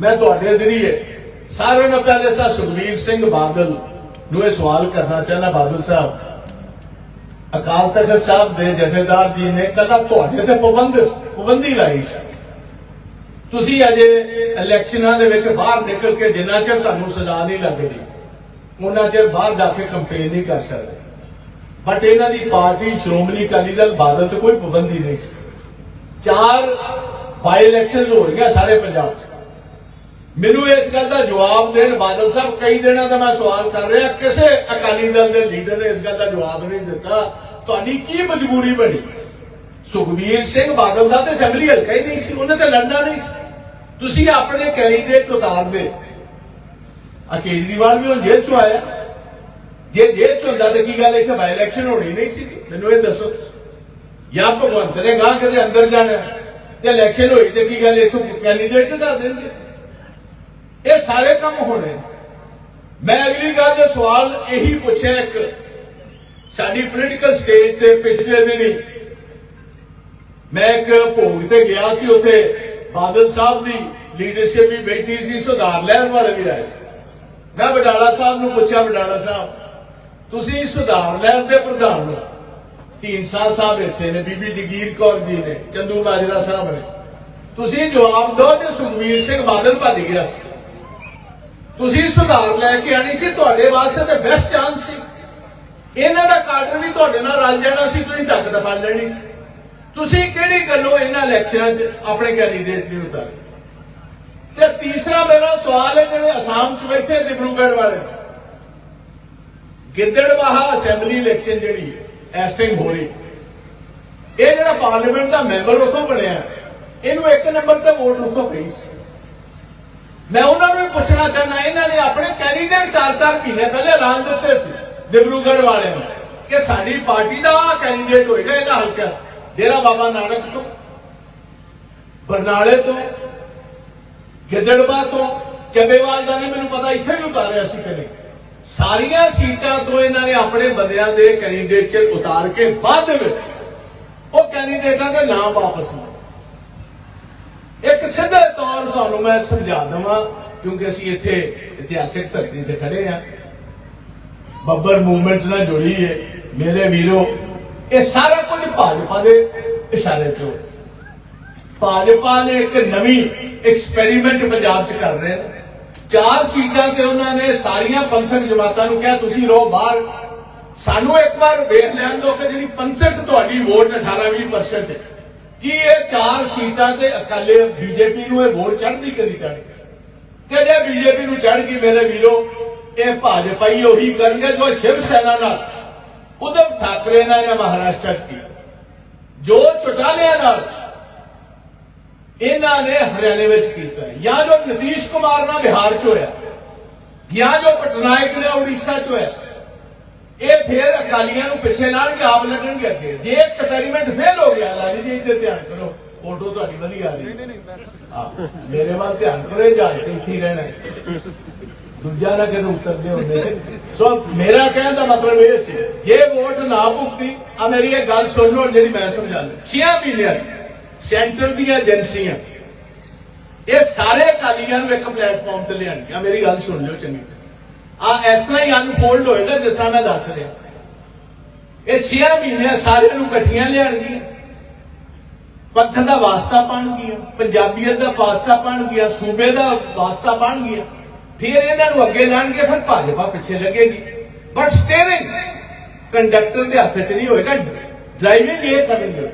ਮੈਂ ਤੁਹਾਡੇ ਜ਼ਰੀਏ ਸਾਰਿਆਂ ਨੂੰ ਪਹਿਲੇ ਸਾ ਸੁਖਬੀਰ ਸਿੰਘ ਬਾਦਲ ਨੂੰ ਇਹ ਸਵਾਲ ਕਰਨਾ ਚਾਹੁੰਦਾ ਬਾਦਲ ਸਾਹਿਬ। ਅਕਾਲ ਤਖਤ ਸਾਹਿਬ ਦੇ ਜਥੇਦਾਰ ਜੀ ਨੇ ਕੱਲਾ ਤੁਹਾਡੇ ਤੇ ਪਾਬੰਦ, ਪਾਬੰਦੀ ਲਾਈ ਸੀ। ਤੁਸੀਂ ਅਜੇ ਇਲੈਕਸ਼ਨਾਂ ਦੇ ਵਿੱਚ ਬਾਹਰ ਨਿਕਲ ਕੇ ਜਿੰਨਾ ਚਿਰ ਤੁਹਾਨੂੰ ਸਜ਼ਾ ਨਹੀਂ ਲੱਗਦੀ ਉਹਨਾਂ ਚਿਰ ਬਾਹਰ ਜਾ ਕੇ ਕੰਪੇਨ ਨਹੀਂ ਕਰ ਸਕਦੇ। ਬਟ ਇਹਨਾਂ ਦੀ ਪਾਰਟੀ ਸ਼੍ਰੋਮਣੀ ਅਕਾਲੀ ਦਲ ਬਾਦਲ ਤੇ ਕੋਈ ਪਾਬੰਦੀ ਨਹੀਂ ਸੀ। ਚਾਰ ਬਾਈ ਇਲੈਕਸ਼ਨ ਹੋ ਰਹੀਆਂ ਸਾਰੇ ਪੰਜਾਬ 'ਚ। ਮੈਨੂੰ ਇਸ ਗੱਲ ਦਾ ਜਵਾਬ ਦੇਣ ਬਾਦਲ ਸਾਹਿਬ, ਕਈ ਦਿਨਾਂ ਦਾ ਮੈਂ ਸਵਾਲ ਕਰ ਰਿਹਾ, ਕਿਸੇ ਅਕਾਲੀ ਦਲ ਦੇ ਲੀਡਰ ਨੇ ਇਸ ਗੱਲ ਦਾ ਜਵਾਬ ਨਹੀਂ ਦਿੱਤਾ। ਤੁਹਾਡੀ ਕੀ ਮਜਬੂਰੀ ਬਣੀ? ਸੁਖਬੀਰ ਸਿੰਘ ਬਾਦਲ ਦਾ ਤੇ ਅਸੈਂਬਲੀ ਹਲਕਾ ਹੀ ਨਹੀਂ ਸੀ, ਉਹਨੇ ਤੇ ਲੜਨਾ ਨਹੀਂ ਸੀ। ਤੁਸੀਂ ਆਪਣੇ ਕੈਂਡੀਡੇਟ ਉਤਾਰ ਦੇ। ਆ ਕੇਜਰੀਵਾਲ ਵੀ ਹੁਣ ਜੇਲ੍ਹ ਚੋਂ ਆਇਆ। ਜੇ ਜੇਲ੍ਹ ਚ ਹੁੰਦਾ ਤੇ ਕੀ ਗੱਲ, ਇੱਥੇ ਬਾਈ ਇਲੈਕਸ਼ਨ ਹੋਣੀ ਨਹੀਂ ਸੀ। ਮੈਨੂੰ ਇਹ ਦੱਸੋ ਜਾਂ ਭਗਵੰਤ ਨੇ ਗਾਂ ਕਦੇ ਅੰਦਰ ਜਾਣਾ ਤੇ ਇਲੈਕਸ਼ਨ ਹੋਈ ਤੇ ਕੀ ਗੱਲ, ਇੱਥੋਂ ਕੈਂਡੀਡੇਟ ਕਢਾ ਦੇਣਗੇ? ਇਹ ਸਾਰੇ ਕੰਮ ਹੋਣੇ ਮੈਂ ਅਗਲੀ ਗੱਲ ਦੇ ਸਵਾਲ ਇਹੀ ਪੁੱਛਿਆ ਇੱਕ, ਸਾਡੀ ਪੋਲੀਟੀਕਲ ਸਟੇਜ ਤੇ ਪਿਛਲੇ ਦਿਨੀ। ਮੈਂ ਇੱਕ ਭੋਗ ਤੇ ਗਿਆ ਸੀ ਉੱਥੇ, ਬਾਦਲ ਸਾਹਿਬ ਦੀ ਲੀਡਰਸ਼ਿਪ ਵੀ ਬੈਠੀ ਸੀ, ਸੁਧਾਰ ਲੈਣ ਵਾਲੇ ਵੀ ਆਏ ਸੀ। ਮੈਂ ਬਡਾਲਾ ਸਾਹਿਬ ਨੂੰ ਪੁੱਛਿਆ ਬਡਾਲਾ ਸਾਹਿਬ, ਤੁਸੀਂ ਸੁਧਾਰ ਲੈਣ ਦੇ ਪ੍ਰਧਾਨ ਹੋ। ਢੀਂਸਾ ਸਾਹਿਬ ਇੱਥੇ ਨੇ, ਬੀਬੀ ਜਗੀਰ ਕੌਰ ਜੀ ਨੇ, ਚੰਦੂ ਮਾਜਰਾ ਸਾਹਿਬ ਨੇ। ਤੁਸੀਂ ਜਵਾਬ ਦਿਓ ਕਿ ਸੁਖਵੀਰ ਸਿੰਘ ਬਾਦਲ ਭੱਜ ਗਿਆ ਸੀ। ਤੁਸੀਂ ਸੁਧਾਰ ਲੈ ਕੇ ਆਣੀ ਸੀ, ਤੁਹਾਡੇ ਵਾਸਤੇ ਤਾਂ ਬੈਸਟ ਚਾਂਸ ਸੀ। ਇਹਨਾਂ ਦਾ ਕਾਡਰ ਵੀ ਤੁਹਾਡੇ ਨਾਲ ਰਲ ਜਾਣਾ ਸੀ, ਤੁਸੀਂ ਤਾਕਤ ਫੜ ਲੈਣੀ ਸੀ। ਤੁਸੀਂ ਕਿਹੜੀ ਗੱਲੋਂ ਇਹਨਾਂ ਇਲੈਕਸ਼ਨਾਂ 'ਚ ਆਪਣੇ ਕੈਂਡੀਡੇਟ ਨਹੀਂ ਉਤਾਰੇ? ਤੇ ਤੀਸਰਾ ਮੇਰਾ ਸਵਾਲ ਹੈ, ਜਿਹੜੇ ਅਸਾਮ 'ਚ ਬੈਠੇ ਦਿਬਰੂਗੜ੍ਹ ਵਾਲੇ। ਗਿੱਦੜਬਾਹਾ ਅਸੈਂਬਲੀ ਇਲੈਕਸ਼ਨ ਜਿਹੜੀ ਹੈ, ਇਸ ਟਾਈਮ ਹੋ ਰਹੀ। ਇਹ ਜਿਹੜਾ ਪਾਰਲੀਮੈਂਟ ਦਾ ਮੈਂਬਰ ਉਥੋਂ ਬਣਿਆ। ਇਹਨੂੰ ਇੱਕ ਨੰਬਰ ਤੇ ਵੋਟ ਉਥੋਂ ਪਈ ਸੀ। ਮੈਂ ਉਹਨਾਂ ਨੂੰ ਵੀ ਪੁੱਛਣਾ ਚਾਹੁੰਦਾ, ਇਹਨਾਂ ਨੇ ਆਪਣੇ ਕੈਂਡੀਡੇਟ 4-4 ਮਹੀਨੇ ਪਹਿਲੇ ਐਲਾਨ ਦਿੱਤੇ ਸੀ, ਦਿਬਰੂਗੜ੍ਹ ਵਾਲੇ ਨੂੰ, ਕਿ ਸਾਡੀ ਪਾਰਟੀ ਦਾ ਕੈਂਡੀਡੇਟ ਹੋਏਗਾ ਇਹਦਾ ਹਲਕਾ ਡੇਰਾ ਬਾਬਾ ਨਾਨਕ ਤੋਂ, ਬਰਨਾਲੇ ਤੋਂ ਗਿੱਦੜਵਾ ਤੋਂ, ਚੱਬੇਵਾਲ ਦਾ ਨਹੀਂ ਮੈਨੂੰ ਪਤਾ, ਇੱਥੇ ਵੀ ਉਤਾਰਿਆ ਸੀ ਕਦੇ। ਸਾਰੀਆਂ ਸੀਟਾਂ ਤੋਂ ਇਹਨਾਂ ਨੇ ਆਪਣੇ ਬੰਦਿਆਂ ਦੇ ਕੈਂਡੀਡੇਟ ਉਤਾਰ ਕੇ ਬਾਅਦ ਵਿੱਚ ਉਹ ਕੈਂਡੀਡੇਟਾਂ ਦੇ ਨਾਮ ਵਾਪਸ ਲਏ। ਇੱਕ ਸਿੱਧੇ ਤੌਰ ਤੁਹਾਨੂੰ ਮੈਂ ਸਮਝਾ ਦਵਾਂ, ਕਿਉਂਕਿ ਅਸੀਂ ਇੱਥੇ ਇਤਿਹਾਸਿਕ ਧਰਤੀ ਤੇ ਖੜੇ ਆ ਬੱਬਰ ਮੂਵਮੈਂਟ ਨਾਲ ਜੁੜੀ ਹੈ। ਮੇਰੇ ਵੀਰੋ, ਇਹ ਸਾਰਾ ਕੁਝ ਭਾਜਪਾ ਦੇ ਇਸ਼ਾਰੇ ਤੇ। ਭਾਜਪਾ ਨੇ ਇੱਕ ਨਵੀਂ ਐਕਸਪੈਰੀਮੈਂਟ ਪੰਜਾਬ 'ਚ ਕਰ ਰਹੇ ਨੇ। ਚਾਰ ਸੀਟਾਂ ਤੇ ਉਹਨਾਂ ਨੇ ਸਾਰੀਆਂ ਪੰਥਕ ਜਮਾਤਾਂ ਨੂੰ ਕਿਹਾ, ਤੁਸੀਂ ਰਹੋ ਬਾਹਰ। ਸਾਨੂੰ ਇੱਕ ਵਾਰ ਵੇਖ ਲੈਣ ਦਿਓ ਕਿ ਜਿਹੜੀ ਪੰਥਕ ਤੁਹਾਡੀ ਵੋਟ 18-20% ਹੈ। ਕੀ ਇਹ ਚਾਰ ਸੀਟਾਂ ਤੇ ਅਕਾਲੀ ਬੀਜੇਪੀ ਨੂੰ ਇਹ ਵੋਟ ਚੜ੍ਹਦੀ ਕਰੀ ਚੜ੍ਹਦੀ ਤੇ ਜੇ ਬੀਜੇਪੀ ਨੂੰ ਚੜ੍ਹ ਗਈ ਮੇਰੇ ਵੀਰੋ, ਇਹ ਭਾਜਪਾਈ ਉਹੀ ਕਰਨਗੇ ਜੋ ਸ਼ਿਵ ਸੈਨਾ ਨਾਲ ਉਧਮ ਠਾਕਰੇ ਨਾਲ ਜਾਂ ਮਹਾਰਾਸ਼ਟਰ 'ਚ ਕੀਤਾ। ਜੋ ਚੁਟਾਲਿਆਂ ਨਾਲ ਇਹਨਾਂ ਨੇ ਹਰਿਆਣੇ ਵਿੱਚ ਕੀਤਾ ਜਾਂ ਜੋ ਨਤੀਸ਼ ਕੁਮਾਰ ਨਾਲ ਬਿਹਾਰ 'ਚ ਹੋਇਆ, ਜਾਂ ਜੋ ਪਟਨਾਇਕ ਨੇ ਉੜੀਸਾ 'ਚ ਹੋਇਆ ਇਹ ਫੇਰ ਅਕਾਲੀਆਂ ਨੂੰ ਪਿੱਛੇ ਲਾਣ ਆਪ ਲੱਗਣਗੇ ਅੱਗੇ। ਜੇ ਐਕਸਪੈਰੀਮੈਂਟ ਫੇਲ ਹੋ ਗਿਆ ਲਾਲੀ ਜੀ ਇੱਧਰ ਧਿਆਨ ਕਰੋ। ਫੋਟੋ ਤੁਹਾਡੀ ਵਧੀਆ ਆ ਰਹੀ ਨਹੀਂ ਨਹੀਂ ਮੇਰੇ ਵੱਲ ਧਿਆਨ ਕਰੋ, ਇਹ ਜਹਾਜ਼ ਤੇ ਇੱਥੇ ਰਹਿਣਾ ਦੂਜਾ ਨਾ ਕਿਤੇ ਉਤਰਦੇ ਹੁੰਦੇ ਸੋ ਮੇਰਾ ਕਹਿਣ ਦਾ ਮਤਲਬ ਇਹ ਸੀ, ਜੇ ਵੋਟ ਨਾ ਭੁਗਤੀ ਆ ਮੇਰੀ ਇਹ ਗੱਲ ਸੁਣ ਲਓ, ਜਿਹੜੀ ਮੈਂ ਸਮਝਾ ਲਾਂ 6 ਮਹੀਨਿਆਂ ਸੈਂਟਰ ਦੀਆਂ ਏਜੰਸੀਆਂ, ਇਹ ਸਾਰੇ ਅਕਾਲੀਆਂ ਨੂੰ ਇੱਕ ਪਲੇਟਫਾਰਮ ਤੇ ਲਿਆਣਗੇ ਮੇਰੀ ਗੱਲ ਸੁਣ ਲਿਓ ਚੰਗੀ ਆ ਇਸ ਤਰ੍ਹਾਂ ਹੀ ਅਨਫੋਲਡ ਹੋਏਗਾ ਜਿਸ ਤਰ੍ਹਾਂ ਮੈਂ ਦੱਸ ਰਿਹਾ। ਇਹ 6 ਮਹੀਨੇ ਸਾਰਿਆਂ ਨੂੰ ਇਕੱਠੀਆਂ ਲਿਆਣਗੀਆਂ ਪੱਥਰ ਦਾ ਵਾਸਤਾ ਪਾਣਗੀਆਂ ਪੰਜਾਬੀਅਤ ਦਾ ਵਾਸਤਾ ਪਾਣਗੀਆਂ ਸੂਬੇ ਦਾ ਵਾਸਤਾ ਪਾਣਗੀਆਂ ਫਿਰ ਇਹਨਾਂ ਨੂੰ ਅੱਗੇ ਲਾਣਗੇ ਫਿਰ ਭਾਜਪਾ ਪਿੱਛੇ ਲੱਗੇਗੀ। ਬਟ ਸਟੀਅਰਿੰਗ ਕੰਡਕਟਰ ਦੇ ਹੱਥ 'ਚ ਨਹੀਂ ਹੋਏਗਾ ਡਰਾਈਵਿੰਗ ਇਹ ਕਰਨਗੇ।